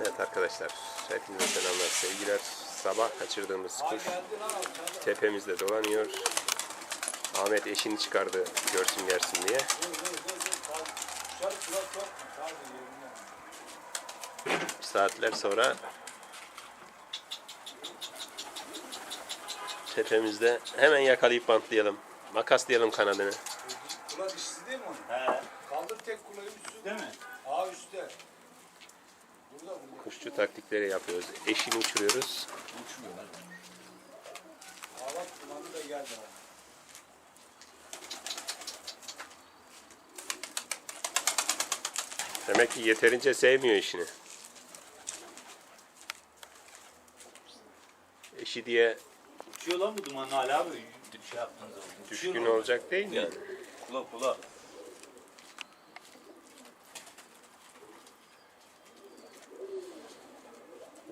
Evet arkadaşlar, hepinize selamlar, sevgiler. Sabah kaçırdığımız kuş tepemizde dolanıyor. Ahmet eşini çıkardı görsün gelsin diye. Saatler sonra tepemizde hemen yakalayıp bantlayalım. Makaslayalım kanadını. Kulak işsiz değil mi onun? He. Kaldır tek kulağı üstü. Değil mi? Aa üstte. Kuşçu taktikleri yapıyoruz. Eşini uçuruyoruz. Uçmuyorlar. Bak kulağını da geldi. Demek ki yeterince sevmiyor işini. Eşi diye Uçuyor lan bu duman hala abi. Şey yaptığınız zaman. Uçuyor düşkün lan. olacak değil yani. Kula kula.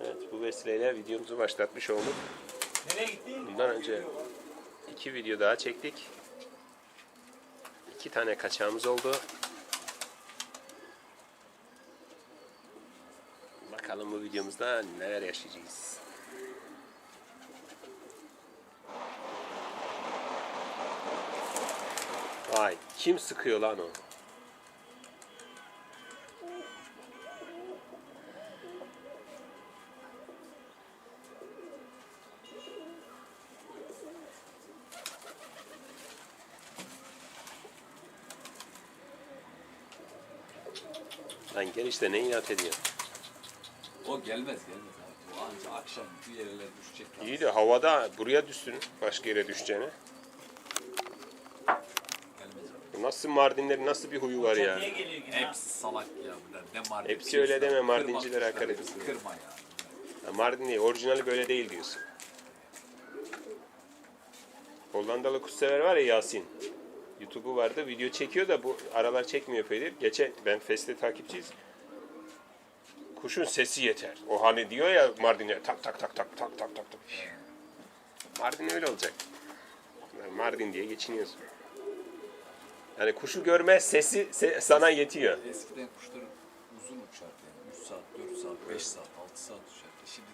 Evet bu vesileyle videomuzu başlatmış olduk. Bundan önce iki video daha çektik. İki tane kaçağımız oldu. Bakalım bu videomuzda neler yaşayacağız. Vay kim sıkıyor lan o? Lan gel işte ne inat ediyorsun? O gelmez gelmez abi. O anca akşam bir yerlere düşecek. İyi de havada buraya düşsün başka yere düşeceğine. Nasıl Mardinlerin nasıl bir huyu var ya? Hepsi salak ya bunlar. Ne Mardin. Hepsi öyle deme, Kırma Mardincilere hakaret ediyor. Kırma ya. Ya Mardin değil, orijinali böyle değil diyorsun. Hollandalı kuşsever var ya Yasin. YouTube'u vardı, video çekiyor da bu aralar çekmiyor peydir. Geçen ben Feste takipçiyiz. Kuşun sesi yeter. O hani diyor ya Mardin'e tak tak tak tak tak tak tak tak. Mardin öyle olacak. Yani Mardin diye geçiniyorsun. Yani kuşu görmez sesi se- sana yetiyor. Eskiden kuşlar uzun uçardı yani. 3 saat, 4 saat, 5 saat, 6 saat uçardı. Şimdi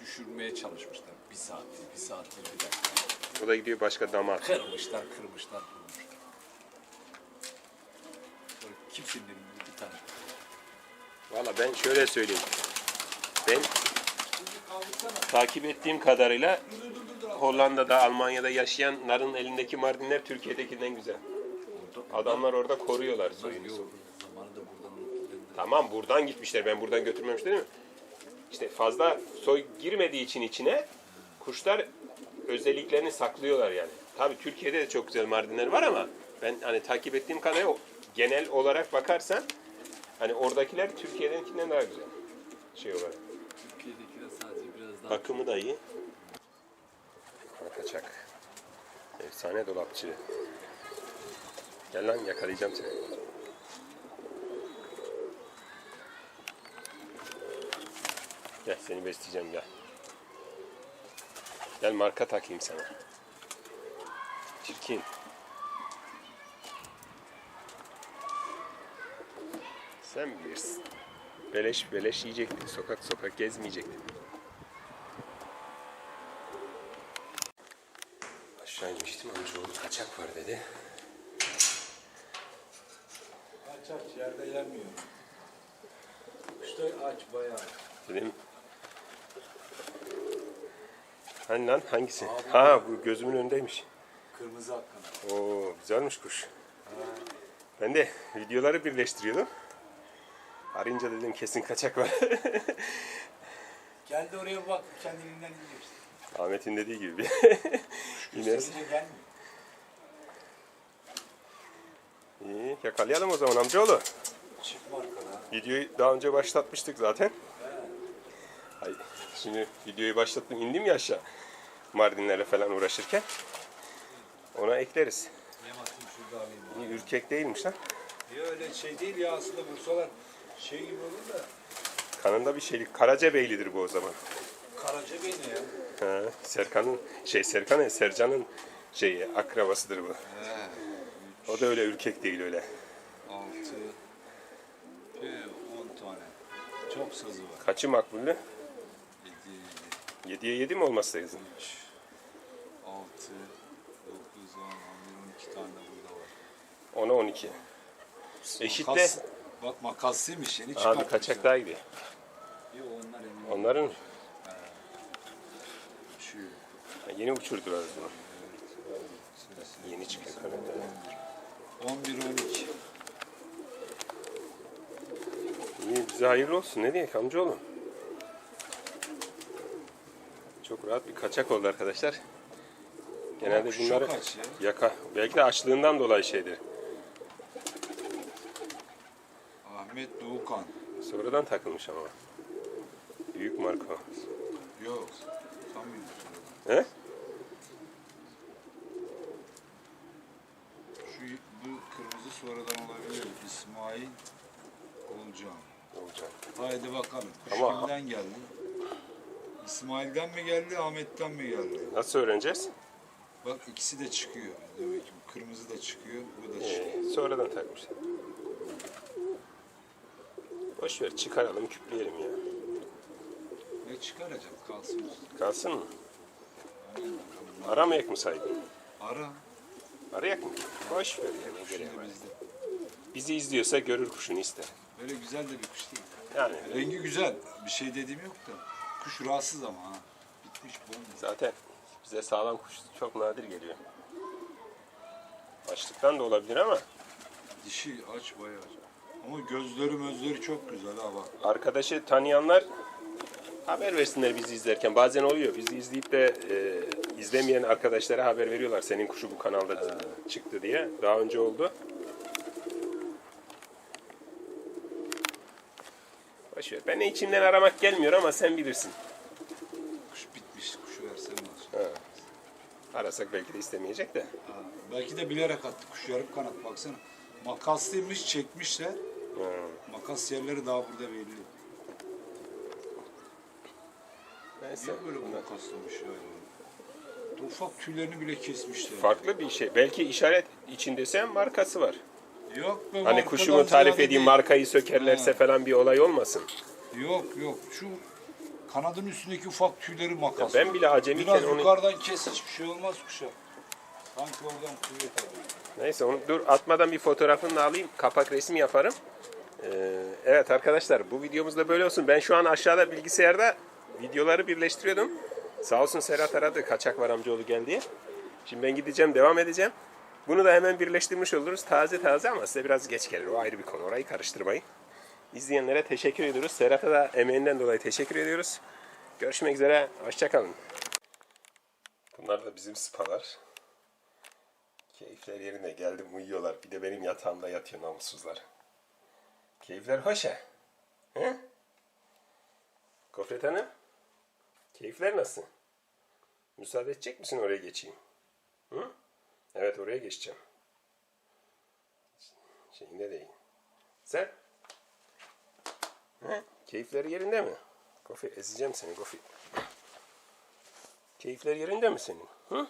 düşürmeye çalışmışlar. 1 saat, 1 saat, 1 dakika. O da gidiyor başka dama. Kırmışlar, kırmışlar, kırmışlar. Kimsenin elinde bir tane. Valla ben şöyle söyleyeyim. Ben takip ettiğim kadarıyla Hollanda'da, Almanya'da yaşayanların elindeki Mardinler Türkiye'dekinden güzel. Adamlar orada koruyorlar soyunu. Tamam buradan gitmişler. Ben buradan götürmemiş değil mi? İşte fazla soy girmediği için içine kuşlar özelliklerini saklıyorlar yani. Tabii Türkiye'de de çok güzel Mardinler var ama ben hani takip ettiğim kadarıyla genel olarak bakarsan hani oradakiler Türkiye'dekinden daha güzel. Şey olarak. Türkiye'dekiler sadece biraz daha Bakımı da iyi. Kaçak. Efsane dolapçı. Gel lan yakalayacağım seni. Gel seni besleyeceğim gel. Gel marka takayım sana. Çirkin. Sen bilirsin. Beleş beleş yiyecektin. Sokak sokak gezmeyecektin. Aşağı inmiştim amcaoğlu kaçak var dedi. Aç aç yerde yemiyor. İşte aç bayağı. Dedim. Hani lan hangisi? Ha bu gözümün önündeymiş. Kırmızı hakkında. Oo güzelmiş kuş. Ben de videoları birleştiriyordum. Arayınca dedim kesin kaçak var. Geldi oraya bak kendiliğinden işte. Ahmet'in dediği gibi. Gösterince gelmiyor. iyi yakalayalım o zaman amcaoğlu. Çift markalı. Videoyu daha önce başlatmıştık zaten. Ay, şimdi videoyu başlattım indim ya aşağı. Mardinlerle falan uğraşırken. Ona ekleriz. Yem atayım şurada alayım. İyi, ürkek değilmiş lan. Ya öyle şey değil ya aslında vursalar şey gibi olur da. Kanında bir şeylik. Karacabeylidir bu o zaman. Karaca beyni ya. Ha, Serkan'ın şey Serkan ne? Sercan'ın şeyi akrabasıdır bu. He. O da öyle ürkek değil öyle. 6 10 tane. Çok sazı var. Kaçı makbullü? 7, 7'ye 7 mi olması lazım? 3, 6, 9, 10, 11, 12 tane burada var. 10'a 12. Eşitle. Makas, bak makaslıymış yeni Abi çıkartmışlar. kaçak daha gidiyor. Yok onlar emin. Onların Şu. Ha, yeni uçurdular zaman. Yeni çıkıyor kanatları. 11, 12. İyi bize hayırlı olsun. Ne diyeyim amcaoğlum? Çok rahat bir kaçak oldu arkadaşlar. Genelde Şu bunları kaç ya? yaka. Belki de açlığından dolayı şeydir. Ahmet Doğukan. Sonradan takılmış ama. Büyük marka. Yok. Sanmıyorum. He? Şu bu kırmızı sonradan olabilir. İsmail Olcan. Olacak. Haydi bakalım. Kuş Ama- kimden geldi? İsmail'den mi geldi, Ahmet'ten mi geldi? Nasıl öğreneceğiz? Bak ikisi de çıkıyor. Demek ki kırmızı da çıkıyor, bu da çıkıyor. Ee, sonradan takmış. Boş ver çıkaralım küpleyelim ya. Ne çıkaracak kalsın üstüne. Kalsın mı? Aramayak mı sahibi? Ara. Arayak mı? Boş ver ya ne gereği Şimdi var. bizde. Bizi izliyorsa görür kuşunu ister. Böyle güzel de bir kuş değil. Yani Rengi güzel. Bir şey dediğim yok da. Kuş rahatsız ama ha. Bitmiş bomba. zaten bize sağlam kuş çok nadir geliyor. Açlıktan da olabilir ama Dişi aç bayağı. Ama gözleri mözleri çok güzel ha bak. arkadaşı tanıyanlar haber versinler bizi izlerken. Bazen oluyor. Bizi izleyip de e, izlemeyen arkadaşlara haber veriyorlar. Senin kuşu bu kanalda çıktı diye. Daha önce oldu. Boş ver. Ben içimden aramak gelmiyor ama sen bilirsin. Kuş bitmiş. Kuşu versem nasıl? Arasak belki de istemeyecek de. Ha, belki de bilerek attı. Kuş yarım kanat baksana. Makaslıymış çekmişler. Ha. Makas yerleri daha burada belli. Neyse. Niye böyle bu makaslamış ya? Ufak tüylerini bile kesmişler. Farklı bir şey. Belki işaret içindeyse markası var. Yok be Hani kuşumu tarif edeyim değil. markayı sökerlerse Ha. falan bir olay olmasın. Yok yok. Şu kanadın üstündeki ufak tüyleri makas. Ben bile acemiyken Biraz onu... yukarıdan kes hiçbir şey olmaz kuşa. Sanki oradan kuvvet alıyor. Neyse onu dur atmadan bir fotoğrafını da alayım. Kapak resmi yaparım. Ee, evet arkadaşlar bu videomuz da böyle olsun. Ben şu an aşağıda bilgisayarda videoları birleştiriyordum. Sağ olsun Serhat aradı. Kaçak var amcaoğlu gel diye. Şimdi ben gideceğim devam edeceğim. Bunu da hemen birleştirmiş oluruz. Taze taze ama size biraz geç gelir. O ayrı bir konu. Orayı karıştırmayın. İzleyenlere teşekkür ediyoruz. Serhat'a da emeğinden dolayı teşekkür ediyoruz. Görüşmek üzere. Hoşçakalın. Bunlar da bizim spalar. Keyifler yerine geldim uyuyorlar. Bir de benim yatağımda yatıyor namussuzlar. Keyifler hoş ha? He? Gofret Hanım? Keyifler nasıl? Müsaade edecek misin oraya geçeyim? Hı? Evet oraya geçeceğim. Şeyinde değil. Sen? He? Keyifler yerinde mi? Gofi ezeceğim seni Gofi. Keyifler yerinde mi senin? Hı?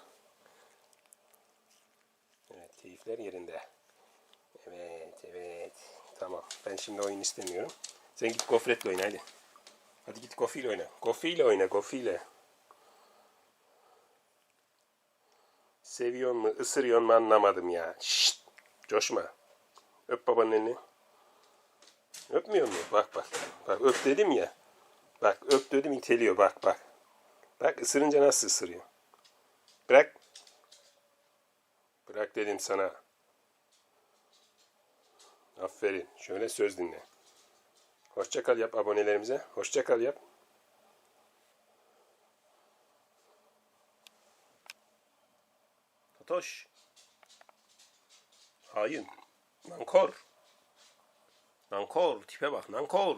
Keyifler yerinde. Evet, evet. Tamam. Ben şimdi oyun istemiyorum. Sen git gofretle oyna hadi. Hadi git gofiyle oyna. Gofiyle oyna, gofiyle. Seviyor mu, ısırıyor mu anlamadım ya. Şşt! Coşma. Öp babanın elini. Öpmüyor mu? Bak bak. Bak öp dedim ya. Bak öp dedim iteliyor bak bak. Bak ısırınca nasıl ısırıyor. Bırak. Bırak dedim sana. Aferin. Şöyle söz dinle. Hoşça kal yap abonelerimize. Hoşça kal yap. Totoş. Hain. Nankor. Nankor. Tipe bak. Nankor.